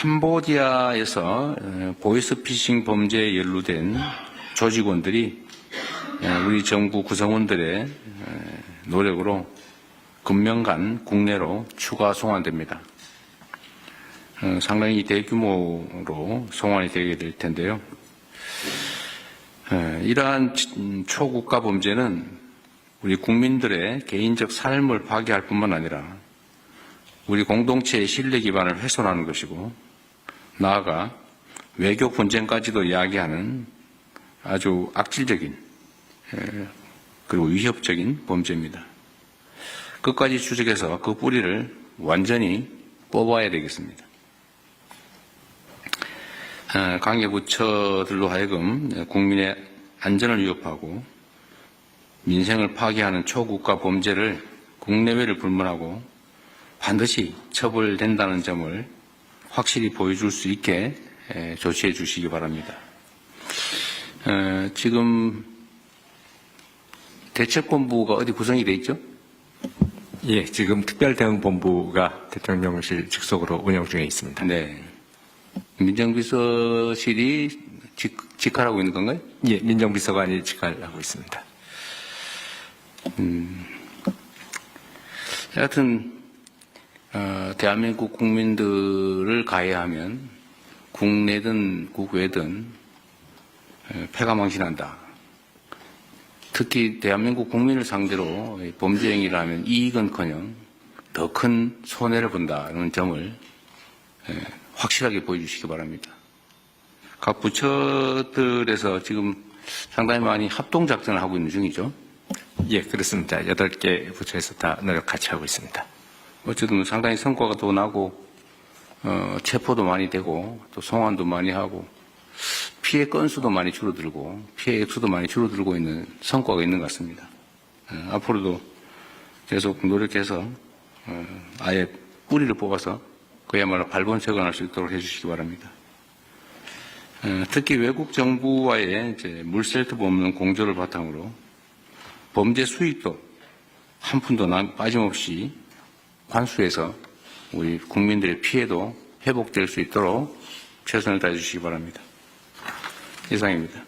캄보디아에서 어, 보이스피싱 범죄에 연루된 조직원들이 어, 우리 정부 구성원들의 어, 노력으로 금명간 국내로 추가 송환됩니다. 어, 상당히 대규모로 송환이 되게 될 텐데요. 어, 이러한 초국가 범죄는 우리 국민들의 개인적 삶을 파괴할 뿐만 아니라 우리 공동체의 신뢰 기반을 훼손하는 것이고 나아가 외교 분쟁까지도 이야기하는 아주 악질적인 에, 그리고 위협적인 범죄입니다. 끝까지 추적해서 그 뿌리를 완전히 뽑아야 되겠습니다. 어, 관계 부처들로 하여금 국민의 안전을 위협하고 민생을 파괴하는 초국가 범죄를 국내외를 불문하고 반드시 처벌된다는 점을 확실히 보여줄 수 있게 에, 조치해 주시기 바랍니다. 어, 지금 대책본부가 어디 구성이 돼 있죠? 예, 지금 특별대응본부가 대통령실 직속으로 운영 중에 있습니다. 네. 민정비서실이 직, 직할하고 있는 건가요? 예, 민정비서관이 직할하고 있습니다. 하여튼 어, 대한민국 국민들을 가해하면 국내든 국외든 에, 패가망신한다. 특히 대한민국 국민을 상대로 이 범죄 행위를 하면 이익은커녕 더 큰 손해를 본다는 점을 에, 확실하게 보여주시기 바랍니다. 각 부처들에서 지금 상당히 많이 합동 작전을 하고 있는 중이죠. 예, 그렇습니다. 여덟 개 부처에서 다 노력 같이 하고 있습니다. 어쨌든 상당히 성과가 더 나고 어, 체포도 많이 되고 또 송환도 많이 하고 피해 건수도 많이 줄어들고 피해 액수도 많이 줄어들고 있는 성과가 있는 것 같습니다. 어, 앞으로도 계속 노력해서 어, 아예 뿌리를 뽑아서 그야말로 발본색원할 수 있도록 해주시기 바랍니다. 어, 특히 외국 정부와의 이제 물셀트 없는 공조를 바탕으로 범죄 수익도 한 푼도 남- 빠짐없이 환수해서 우리 국민들의 피해도 회복될 수 있도록 최선을 다해 주시기 바랍니다. 이상입니다.